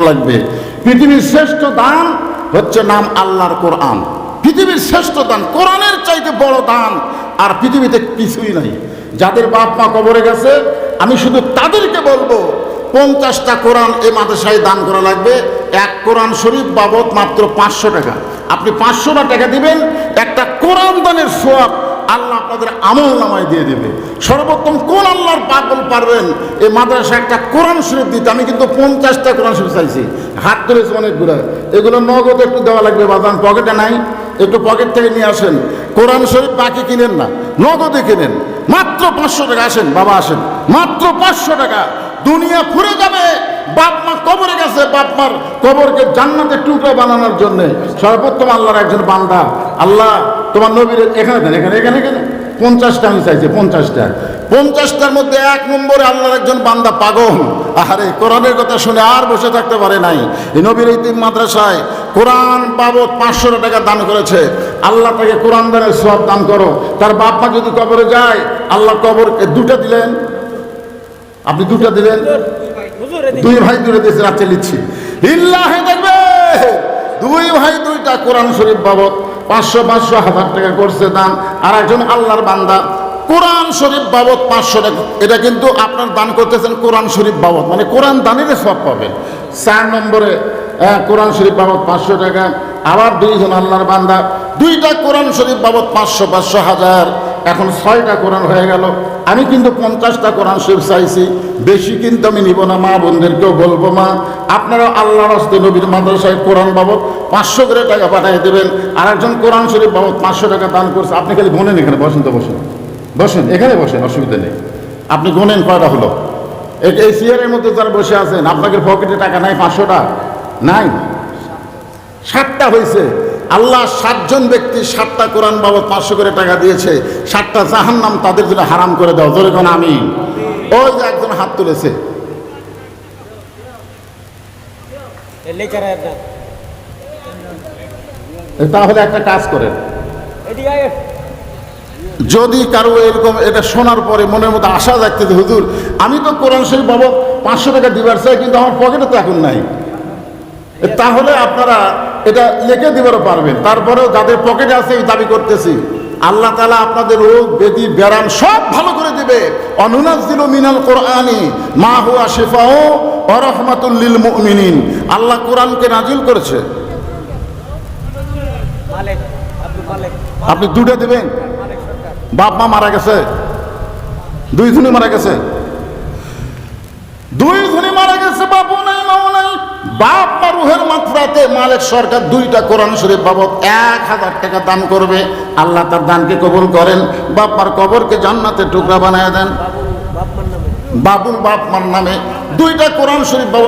লাগবে। পৃথিবীর শ্রেষ্ঠ দান হচ্ছে নাম আল্লাহর কোরআন। পৃথিবীর শ্রেষ্ঠ দান, কোরআনের চাইতে বড় দান, আর পৃথিবীতে কিছুই নাই। যাদের বাপ মা কবরে গেছে, আমি শুধু তাদেরকে বলব, পঞ্চাশটা কোরআন এই মাদ্রাসায় দান করা লাগবে। এক কোরআন শরীফ বাবদ মাত্র পাঁচশো টাকা। আপনি পাঁচশোটা টাকা দিবেন, একটা কোরআন দানের সোয়াব আল্লাহ আপনাদের আমল নামায় দিয়ে দেবে। সর্বোত্তম কোন আল্লাহর পাগল পারবেন? এই মাদ্রাসা একটা কোরআন শরীফ দিতে। আমি কিন্তু পঞ্চাশটা কোরআন শরীফ চাইছি। হাত তুলেছে অনেকগুলো এগুলো নগদ একটু দেওয়া লাগবে বাদান পকেটে নাই। একটু পকেট থেকে নিয়ে আসেন। কোরআন শরীফ বাকি কিনেন না, নগদে কিনেন। মাত্র পাঁচশো টাকা, আসেন, বাবা আসেন। মাত্র পাঁচশো টাকা। দুনিয়া ফুরে যাবে। বাপ মা কবরে গেছে। বাপ মার কবরকে জান্নাতের টুকরা বানানোর জন্য সর্বোত্তম আল্লাহর একজন বান্দা। আল্লাহ তোমার নবীর এখানে দেন, এখানে এখানে এখানে। পঞ্চাশটা আমি চাইছি, পঞ্চাশটা। পঞ্চাশটার মধ্যে এক নম্বরে আল্লাহর একজন বান্দা পাগল। আহারে, কোরআনের কথা শুনে আর বসে থাকতে পারে নাই। এই নবীর এই তিন মাদ্রাসায় কোরআন বাবদ পাঁচশো টাকা দান করেছে। আল্লাহ তাকে কোরআন দানের সব দান করো। তার বাপ মা যদি কবরে যায়, আল্লাহ কবর দুটা দিলেন। আপনি দুটা দিলেন? দুই ভাই দূরে রাখতে নিচ্ছি ইল্লাহে দেখবে, দুই ভাই দুইটা কোরআন শরীফ বাবদ পাঁচশো পাঁচশো হাজার টাকা করছে দান। আর একজন আল্লাহর বান্দা, কোরআন শরীফ বাবদ পাঁচশো টাকা। এটা কিন্তু আপনার দান করতেছেন কোরআন শরীফ বাবদ। মানে কোরআন দানের সব পাবেন। চার নম্বরে কোরআন শরীফ বাবদ পাঁচশো টাকা। আবার দুইজন আল্লাহর বান্দা, দুইটা কোরআন শরীফ বাবদ পাঁচশো পাঁচশো হাজার। এখন ছয়টা কোরআন হয়ে গেল। আমি কিন্তু পঞ্চাশটা কোরআন শরীফ চাইছি, বেশি কিন্তু আমি নিব না, মা বোনদেরকেও বলব মা। আপনারা আল্লাহর হস্তে নবীর মাদ্রাসায় কোরআন বাবদ পাঁচশো করে টাকা পাঠিয়ে দেবেন। আর একজন কোরআন শরীফ বাবদ পাঁচশো টাকা দান করছে। আপনি খালি গোনেন এখানে, বসেন তো, বসেন। বসেন, এখানে বসেন, অসুবিধা নেই। আপনি গোনেন কয়টা হলো? এই- চেয়ারের মধ্যে যারা বসে আছেন, আপনাদের পকেটে টাকা নাই পাঁচশোটা? নাই? সাতটা হয়েছে আল্লাহ সাতজন ব্যক্তি সাতটা কোরআন বাবদ পাঁচশো করে টাকা দিয়েছে সাতটা জাহান নাম তাদের জন্য হারাম করে দাও ধরে কোন আমি ওই যে একজন হাত তুলেছে। তাহলে একটা কাজ করেন। যদি কারও এরকম এটা শোনার পরে মনের মধ্যে আশা রাখতে হুজুর আমি তো কোরআন শরীফ বাবদ পাঁচশো টাকা দিবার চাই কিন্তু আমার পকেটে তো এখন নাই। তাহলে আপনারা এটা লিখে দিবারও পারবেন। তারপরেও যাদের পকেটে আছে এই দাবি করতেছি আল্লাহ তালা আপনাদের রোগ বেদি ব্যারাম সব ভালো করে দেবে। দিবে অনুনাজিল মিনাল কোরআনি মা হুয়া শেফাও অরহমাতুল্লিল মুমিনিন। আল্লাহ কোরআনকে নাজিল করেছে। আপনি দুটো দিবেন? বাপ মা মারা গেছে? দুই জনই মারা গেছে? দুই জনই মারা গেছে বাপু নাই মাও নাই বাপ মা মাত্রাতে মালিক সরকার দুইটা কোরআন শরীফ বাবদ এক হাজার টাকা দান করবে। আল্লাহ তার দানকে কবুল করেন। বাপ্পার কবরকে জান্নাতের টুকরা বানায় দেন। বাবুল বাপমার নামে দুইটা কোরআন শরীফ বাবদ